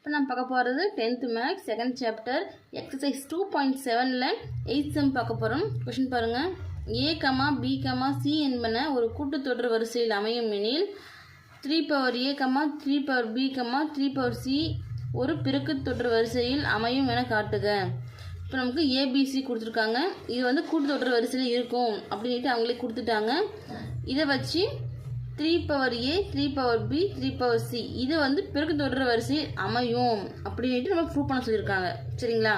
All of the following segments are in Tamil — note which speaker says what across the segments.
Speaker 1: இப்போ நம்ம பார்க்க போகிறது tenth maths second chapter exercise two point செவனில் எயித் செம் பார்க்க போகிறோம். கொஷின் பாருங்கள் A comma B comma C என்பன ஒரு கூட்டுத்தொடர் வரிசையில் அமையும் எனில் three power A comma three power B comma three power C ஒரு பிறக்கு தொடர் வரிசையில் அமையும் என காட்டுக. இப்போ நமக்கு ஏபிசி கொடுத்துருக்காங்க. இது வந்து கூட்டுத்தொடர் வரிசையில் இருக்கும் அப்படின்ட்டு அவங்களே கொடுத்துட்டாங்க. இதை வச்சு three power A three power B three power C இது வந்து பிறகு தொடர் வரிசை அமையும் அப்படின்ட்டு நம்ம ப்ரூவ் பண்ண சொல்லியிருக்காங்க. சரிங்களா?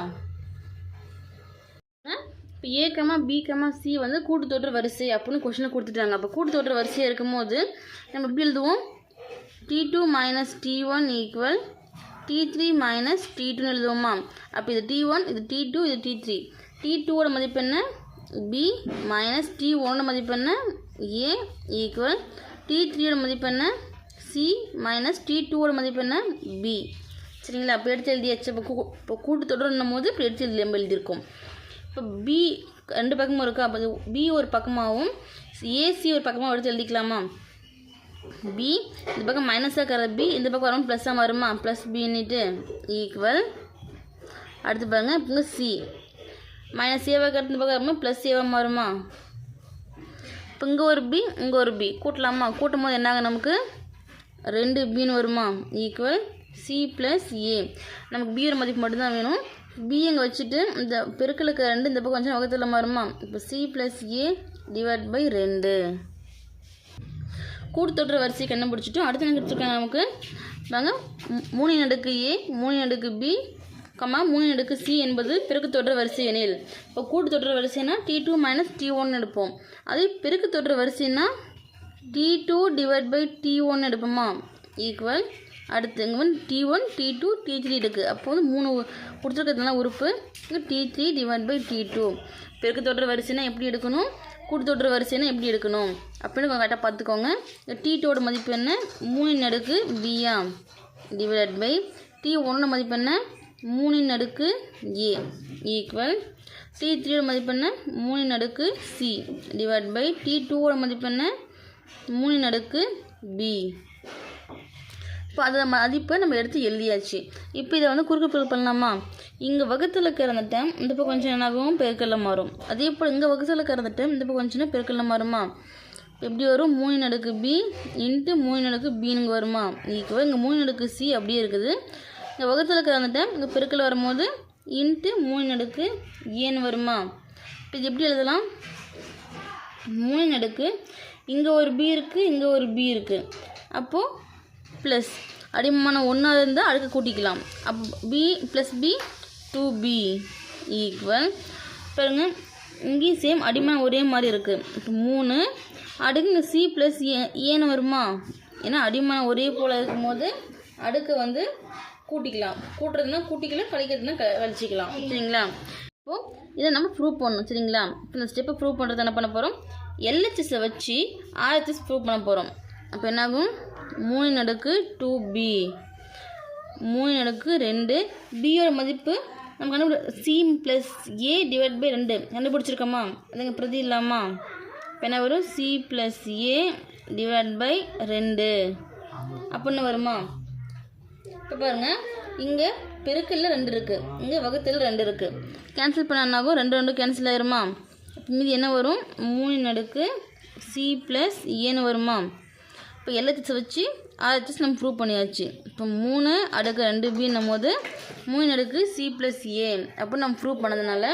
Speaker 1: இப்போ A comma B comma C வந்து கூட்டுத்தொடர் வரிசை அப்படின்னு கொஷினில் கொடுத்துட்டாங்க. அப்போ கூட்டுத்தொடர் வரிசையாக இருக்கும்போது நம்ம எப்படி எழுதுவோம்? T two minus T one equal T three minus T டூன்னு எழுதுவோமா? அப்போ இது டி ஒன் இது டி டூ இது டி த்ரீ டி டூவோட மதிப்பு என்ன? பி மைனஸ் டி ஒன்னோட மதிப்பு என்ன? ஏ ஈக்குவல் டி த்ரீயோட மதிப்பு என்ன? சி மைனஸ் டி டூவோட மதிப்பு என்ன? பி சரிங்களா? அப்போ எடுத்து எழுதியாச்சு. இப்போ கூ இப்போ கூட்டு தொடரணும் போது இப்போ எடுத்து எழுதி நம்ம எழுதியிருக்கோம். இப்போ பி ரெண்டு பக்கமும் இருக்கா? அப்போ பி ஒரு பக்கமாகவும் ஏசி ஒரு பக்கமாக எடுத்து எழுதிக்கலாமா? பி இந்த பக்கம் மைனஸாக இருக்கிற பி இந்த பக்கம் வரும் ப்ளஸ்ஸாக வருமா? ப்ளஸ் பின்னிட்டு ஈக்குவல் அடுத்து பாருங்கள் இப்போ சி மைனஸ் ஏவாக இருக்கிறது இந்த பக்கம் வருமா ப்ளஸ் ஏவாக வருமா? இப்போ இங்கே ஒரு பி இங்கே ஒரு பி கூட்டலாமா? கூட்டும் போது என்னாங்க நமக்கு? ரெண்டு பின்னு வருமா? ஈக்குவல் சி ப்ளஸ் ஏ நமக்கு பியோட மதிப்பு மட்டும்தான் வேணும். பி இங்கே வச்சுட்டு இந்த பெருக்களுக்கு ரெண்டு இந்த பக்கம் கொஞ்சம் வகத்தில் மாறுமா? இப்போ C plus A divide by ரெண்டு. கூட்டுத்தொற்ற வரிசை கண்டுபிடிச்சிட்டோம் அடுத்து என்ன கொடுத்துருக்காங்க நமக்கு? வாங்க மூணு நடுக்கு ஏ மூணு நடுக்கு பி கம்மா மூணு நடுக்கு சி என்பது பெருக்கு தொடர் வரிசை எனில். இப்போ கூட்டு தொடர் வரிசைனா T two minus T one எடுப்போம். அதே பெருக்கு தொடர் வரிசைனா T two divide by T one எடுப்போமா? Equal அடுத்து இங்கே வந்து T one T two T three இருக்குது அப்போ வந்து மூணு கொடுத்துருக்கிறதுலாம் உறுப்பு. T three divide by T two பெருக்கு தொடர் வரிசைனா எப்படி எடுக்கணும்? கூட்டு தொடர் வரிசைனா எப்படி எடுக்கணும்? அப்படின்னு கரெக்டாக பார்த்துக்கோங்க. டி டூவோட மதிப்பு என்ன? மூணு அடுக்கு பிஆ டிவைட் பை டி ஒன்னோட மதிப்பு என்ன? மூணின் அடுக்கு ஏ. ஈக்குவல் டி த்ரீயோட மதிப்பு என்ன மூணின் அடுக்கு சி டிவைட் பை டி டூவோட மதிப்பு என்ன மூணின் அடுக்கு பி இப்போ அதை மதிப்பை நம்ம எடுத்து எழுதியாச்சு. இப்போ இதை வந்து குறுக்கு பிறகு பண்ணலாமா? இங்கே வகுத்தில் இருக்கிற டைம் இந்த பக்கம் கொஞ்சம் என்னாகும்? பெருக்கல்ல மாறும். அதே போல் இங்கே வகுத்தில் இருக்கிற டைம் இந்த பக்கம் கொஞ்சம் பெருக்கல்ல மாறுமா? எப்படி வரும்? மூணு நடுக்கு பி இன்ட்டு மூணு நடுக்கு பின்னு வருமா? ஈக்குவல் இங்கே மூணு நடுக்கு சி அப்படியே இருக்குது. இந்த வகுத்தில் இருக்கிற இந்த டைம் இங்கே பெருக்கல் வரும்போது இன்ட்டு மூணு நடுக்கு ஏன் வருமா? இப்போ இது எப்படி எழுதலாம்? மூணு நடுக்கு இங்கே ஒரு பி இருக்குது இங்கே ஒரு பி இருக்குது அப்போது ப்ளஸ் அடிமானம் ஒன்றா இருந்தால் அடுக்க கூட்டிக்கலாம். அப் B plus B two B equal பாருங்க இங்கேயும் சேம் அடிமானம் ஒரே மாதிரி இருக்குது இப்போ மூணு அடுக்கு இங்கே சி ப்ளஸ் ஏ ஏன்னு வருமா? ஏன்னா அடிமானம் ஒரே போல் இருக்கும்போது அடுக்கு வந்து கூட்டிக்கலாம். கூட்டுறதுனா கூட்டிக்கலாம் கழிக்கிறதுனா க கழிச்சிக்கலாம். சரிங்களா? இப்போது இதை நம்ம ப்ரூவ் பண்ணணும். சரிங்களா? இப்போ இந்த ஸ்டெப்பை ப்ரூவ் பண்ணுறது என்ன பண்ண போகிறோம் எல்ஹெச்எஸை வச்சு ஆர்ஹெச்எஸ் ப்ரூவ் பண்ண போகிறோம் அப்போ என்னாகும்? மூணு நடுக்கு டூ பி மூணு நடுக்கு ரெண்டு. பியோட மதிப்பு நம்ம கண்டுபிடி C plus A divide by ரெண்டு. கண்டுபிடிச்சிருக்கோமா? அதுங்க பிரதி இல்லாமா? இப்போ என்ன வரும்? C plus A divide by ரெண்டு. அப்படின்னு வருமா? இப்போ பாருங்கள் இங்கே பெருக்கல்ல ரெண்டு இருக்குது இங்கே வகுத்தில் ரெண்டு இருக்குது கேன்சல் பண்ண ரெண்டு ரெண்டு கேன்சல் ஆயிருமா? இப்போ மீதி என்ன வரும்? மூணு நடுக்கு சி ப்ளஸ் ஏன்னு வருமா? இப்போ எல்ஹெச்எஸ் வச்சு ஆர்ஹெச்எஸ் நம்ம ப்ரூவ் பண்ணியாச்சு. இப்போ மூணு அடுக்கு ரெண்டு பின்னும் போது மூணு அடுக்கு சி ப்ளஸ் ஏ அப்படின்னு நம்ம ப்ரூவ் பண்ணதுனால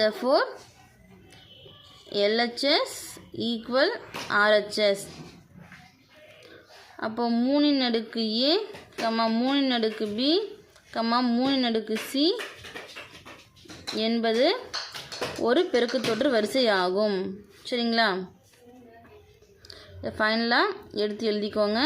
Speaker 1: therefore LHS equal RHS அப்போ மூணின் அடுக்கு ஏ கம்மா மூணின் அடுக்கு பி கம்மா மூணின் அடுக்கு சி என்பது ஒரு பெருக்குத்தொற்று வரிசை ஆகும் சரிங்களா? இதை ஃபைனலாக எடுத்து எழுதிக்கோங்க.